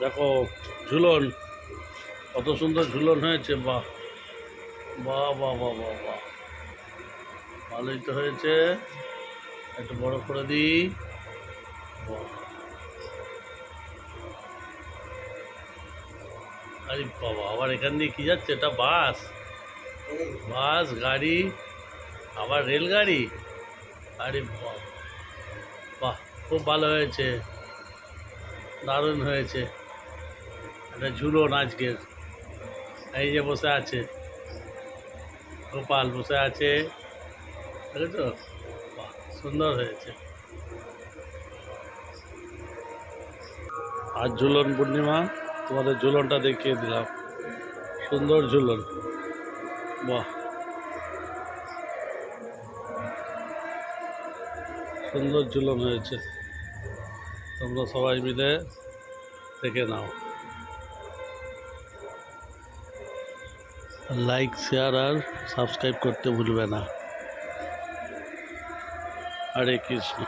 দেখো, ঝুলন। কত সুন্দর ঝুলন হয়েছে, বাহ। বাহ বাহ বাহ বাহ বাহ। ভালোই তো হয়েছে। একটু বড় করে দিই। আরে বাবা, আবার এখান দিয়ে কি যাচ্ছে? এটা বাস। বাস, গাড়ি, আবার রেলগাড়ি? আরে বাহ বাহ, খুব ভালো হয়েছে। দারুণ হয়েছে। একটা ঝুলন আজকের এই যে বসে আছে। গোপাল বসে আছে। দেখেছ? সুন্দর হয়েছে। আর ঝুলন পূর্ণিমা, তোমাদের ঝুলনটা দেখিয়ে দিলাম। সুন্দর ঝুলন। বাহ। সুন্দর ঝুলন হয়েছে। তোমরা সবাই মিলে দেখে নাও। লাইক শেয়ার আর সাবস্ক্রাইব করতে ভুলবে না হরে কৃষ্ণ